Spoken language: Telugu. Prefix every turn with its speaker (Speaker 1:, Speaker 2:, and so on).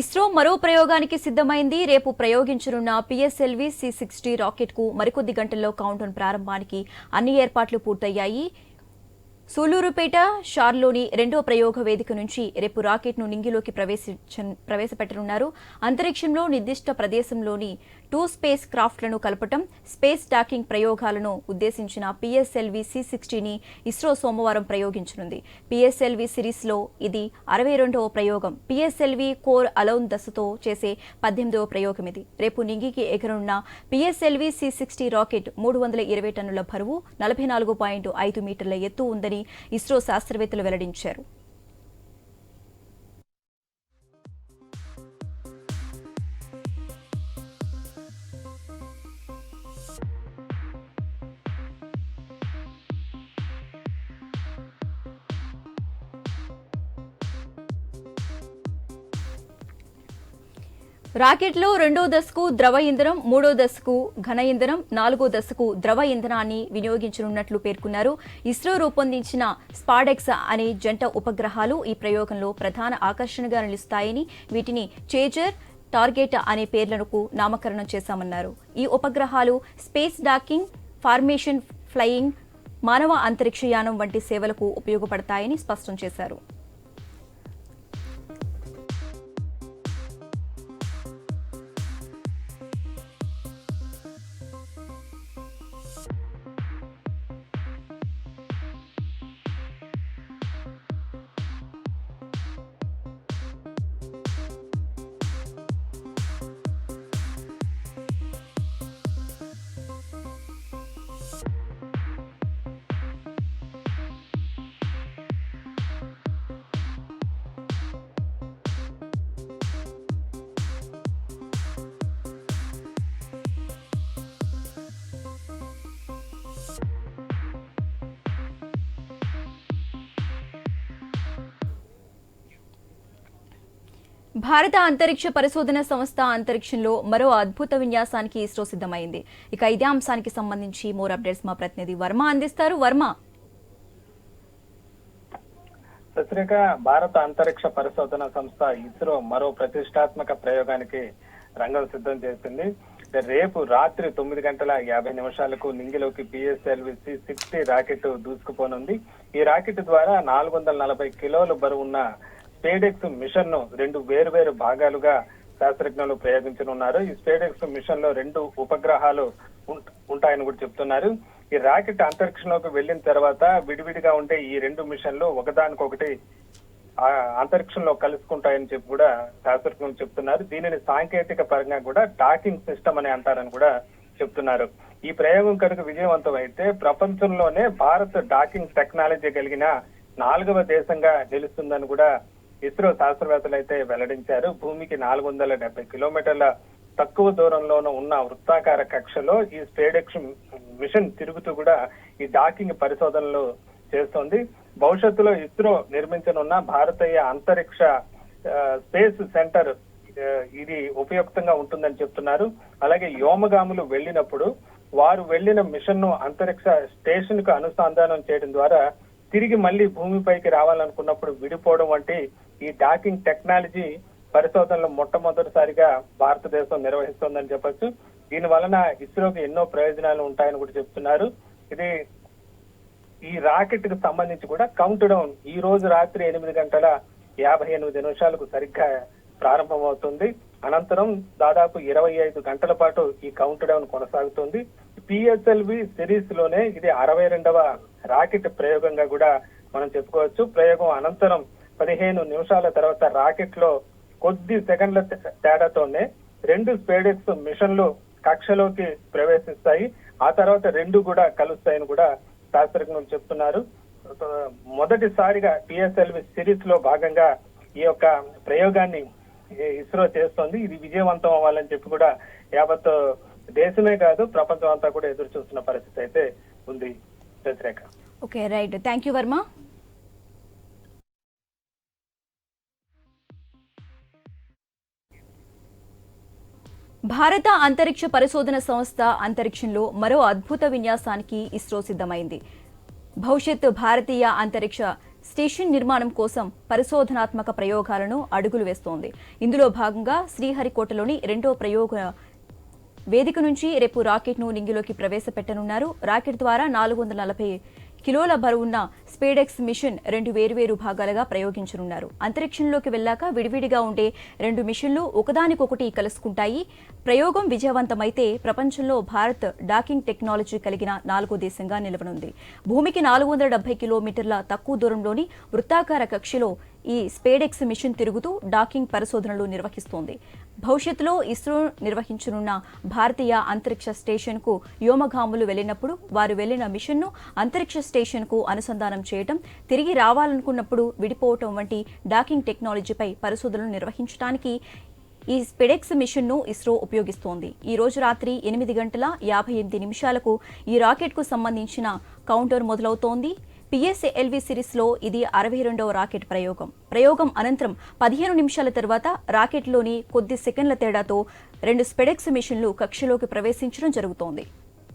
Speaker 1: ఇస్రో మరో ప్రయోగానికి సిద్ధమైంది. రేపు ప్రయోగించనున్న పిఎస్ఎల్వి సి సిక్స్టీ రాకెట్కు మరికొద్ది గంటల్లో కౌంటౌన్ ప్రారంభానికి అన్ని ఏర్పాట్లు పూర్తయ్యాయి. సూలూరుపేట షార్లోని రెండో ప్రయోగ వేదిక నుంచి రేపు రాకెట్ను నింగిలోకి ప్రవేశించ ప్రవేశపెట్టనున్నారు. అంతరిక్షంలో నిర్దిష్ట ప్రదేశంలోని టూ స్పేస్ క్రాఫ్ట్లను కలపటం స్పేస్ డాకింగ్ ప్రయోగాలను ఉద్దేశించిన పిఎస్ఎల్వి సి సిక్స్టీని ఇస్రో సోమవారం ప్రయోగించనుంది. పిఎస్ఎల్వి సిరీస్లో ఇది అరవై రెండవ ప్రయోగం. పిఎస్ఎల్వి కోర్ అలౌన్ దశతో చేసే పద్దెనిమిదవ ప్రయోగం ఇది రేపు నింగికి ఎగరనున్న పిఎస్ఎల్వి సి సిక్స్టీ రాకెట్ మూడు వందల ఇరవై టన్నుల బరువు నలభై నాలుగు పాయింట్ ఐదు మీటర్ల ఎత్తు ఉందని ఇస్రో శాస్త్రవేత్తలు వెల్లడించారు. రాకెట్లో రెండో దశకు ద్రవ ఇంధనం మూడో దశకు ఘన ఇంధనం నాలుగో దశకు ద్రవ ఇంధనాన్ని వినియోగించనున్నట్లు పేర్కొన్నారు. ఇస్రో రూపొందించిన స్పాడెక్స్ అనే జంట ఉపగ్రహాలు ఈ ప్రయోగంలో ప్రధాన ఆకర్షణగా నిలుస్తాయని వీటిని చేజర్ టార్గెట్ అనే పేర్లకు నామకరణం చేశామన్నారు. ఈ ఉపగ్రహాలు స్పేస్ డాకింగ్ ఫార్మేషన్ ఫ్లయింగ్ మానవ అంతరిక్షయానం వంటి సేవలకు ఉపయోగపడతాయని స్పష్టం చేశారు. భారత అంతరిక్ష పరిశోధన సంస్థ అంతరిక్షంలో మరో అద్భుత విన్యాసానికి ఇస్రో సిద్ధమైంది. ఇక ఇదే అంశానికి సంబంధించి మోర్ అప్డేట్స్ మా ప్రతినిధి వర్మ అందిస్తారు. వర్మ.
Speaker 2: సత్రిక భారత అంతరిక్ష పరిశోధన సంస్థ ఇస్రో మరో ప్రతిష్టాత్మక ప్రయోగానికి రంగం సిద్ధం చేసింది. రేపు రాత్రి తొమ్మిది గంటల యాభై నిమిషాలకు నింగిలోకి పిఎస్ఎల్వి సి సిక్స్టీ రాకెట్ దూసుకుపోనుంది. ఈ రాకెట్ ద్వారా నాలుగు వందల నలభై కిలోల బరువున్న స్పేడెక్స్ మిషన్ను రెండు వేరువేరు భాగాలుగా శాస్త్రజ్ఞులు ప్రయోగించనున్నారు. ఈ స్పేడెక్స్ మిషన్లో రెండు ఉపగ్రహాలు ఉం- ఉంటాయని కూడా చెప్తున్నారు. ఈ రాకెట్ అంతరిక్షంలోకి వెళ్ళిన తర్వాత విడివిడిగా ఉండే ఈ రెండు మిషన్లు ఒకదానికొకటి అంతరిక్షంలో కలుసుకుంటాయని చెప్పి కూడా శాస్త్రజ్ఞులు చెప్తున్నారు. దీనిని సాంకేతిక పరంగా కూడా డాకింగ్ సిస్టమ్ అని అంటారని కూడా చెప్తున్నారు. ఈ ప్రయోగం కనుక విజయవంతం అయితే ప్రపంచంలోనే భారత్ డాకింగ్ టెక్నాలజీ కలిగిన నాలుగవ దేశంగా నిలుస్తుందని కూడా ఇస్రో శాస్త్రవేత్తలు అయితే వెల్లడించారు. భూమికి నాలుగు వందల డెబ్బై కిలోమీటర్ల తక్కువ దూరంలోనూ ఉన్న వృత్తాకార కక్షలో ఈ స్పేడెక్స్ మిషన్ తిరుగుతూ కూడా ఈ డాకింగ్ పరిశోధనలు చేస్తోంది. భవిష్యత్తులో ఇస్రో నిర్మించనున్న భారతీయ అంతరిక్ష స్పేస్ సెంటర్ ఇది ఉపయుక్తంగా ఉంటుందని చెప్తున్నారు. అలాగే వ్యోమగాములు వెళ్ళినప్పుడు వారు వెళ్ళిన మిషన్ను అంతరిక్ష స్టేషన్కు అనుసంధానం చేయడం ద్వారా తిరిగి మళ్ళీ భూమిపైకి రావాలనుకున్నప్పుడు విడిపోవడం వంటి ఈ డాకింగ్ టెక్నాలజీ పరిశోధనలు మొట్టమొదటిసారిగా భారతదేశం నిర్వహిస్తోందని చెప్పొచ్చు. దీని వలన ఇస్రోకి ఎన్నో ప్రయోజనాలు ఉంటాయని కూడా చెప్తున్నారు. ఇది ఈ రాకెట్కు సంబంధించి కూడా కౌంట్ డౌన్ ఈ రోజు రాత్రి ఎనిమిది గంటల యాభై ఎనిమిది నిమిషాలకు సరిగ్గా ప్రారంభమవుతుంది. అనంతరం దాదాపు ఇరవై ఐదు గంటల పాటు ఈ కౌంట్ డౌన్ కొనసాగుతుంది. పిఎస్ఎల్వి సిరీస్లోనే ఇది అరవై రెండవ రాకెట్ ప్రయోగంగా కూడా మనం చెప్పుకోవచ్చు. ప్రయోగం అనంతరం పదిహేను నిమిషాల తర్వాత రాకెట్లో కొద్ది సెకండ్ల తే- తేడాతోనే రెండు స్పేడెక్స్ మిషన్లు కక్షలోకి ప్రవేశిస్తాయి. ఆ తర్వాత రెండు కూడా కలుస్తాయని కూడా శాస్త్రజ్ఞులు చెప్తున్నారు. మొదటిసారిగా పిఎస్ఎల్వి సిరీస్లో భాగంగా ఈ యొక్క ప్రయోగాన్ని ఇస్రో చేస్తోంది. ఇది విజయవంతం అవ్వాలని చెప్పి కూడా యావత్ దేశమే కాదు ప్రపంచం అంతా కూడా ఎదురు చూస్తున్న పరిస్థితి అయితే ఉంది. Sasirekha
Speaker 1: okay right. Thank you Varma. భారత అంతరిక్ష పరిశోధన సంస్థ అంతరిక్షంలో మరో అద్భుత విన్యాసానికి ఇస్రో సిద్ధమైంది. భవిష్యత్ భారతీయ అంతరిక్ష స్టేషన్ నిర్మాణం కోసం పరిశోధనాత్మక ప్రయోగాలను అడుగులు వేస్తోంది. ఇందులో భాగంగా శ్రీహరికోటలోని రెండో ప్రయోగ వేదిక నుంచి రేపు రాకెట్ను నింగిలోకి ప్రవేశపెట్టనున్నారు. రాకెట్ ద్వారా నాలుగు వందల నలభై కిలోల బరువున్న స్పేడెక్స్ మిషన్ రెండు వేరువేరు భాగాలుగా ప్రయోగించనున్నారు. అంతరిక్షంలోకి వెళ్ళాక విడివిడిగా ఉండే రెండు మిషన్లు ఒకదానికొకటి కలుసుకుంటాయి. ప్రయోగం విజయవంతమైతే ప్రపంచంలో భారత్ డాకింగ్ టెక్నాలజీ కలిగిన నాలుగో దేశంగా నిలవనుంది. భూమికి నాలుగు వందల డెబ్బై కిలోమీటర్ల తక్కువ దూరంలోని వృత్తాకార కక్షలో ఈ స్పేడెక్స్ మిషన్ తిరుగుతూ డాకింగ్ పరిశోధనలు నిర్వహిస్తోంది. భవిష్యత్తులో ఇస్రో నిర్వహించనున్న భారతీయ అంతరిక్ష స్టేషన్కు వ్యోమగాములు వెళ్ళినప్పుడు వారు వెళ్ళిన మిషన్ను అంతరిక్ష స్టేషన్కు అనుసంధానం చేయటం తిరిగి రావాలనుకున్నప్పుడు విడిపోవటం వంటి డాకింగ్ టెక్నాలజీపై పరిశోధనలు నిర్వహించడానికి ఈ స్పెడెక్స్ మిషన్ను ఇస్రో ఉపయోగిస్తోంది. ఈ రోజు రాత్రి ఎనిమిది గంటల యాభై ఎనిమిది నిమిషాలకు ఈ రాకెట్కు సంబంధించిన కౌంటర్ మొదలవుతోంది. పిఎస్ఎల్వి సిరీస్లో ఇది అరవై రెండవ రాకెట్ ప్రయోగం. ప్రయోగం అనంతరం పదిహేను నిమిషాల తర్వాత రాకెట్లోని కొద్ది సెకండ్ల తేడాతో రెండు స్పెడెక్స్ మిషన్లు కక్షలోకి ప్రవేశించడం జరుగుతోంది.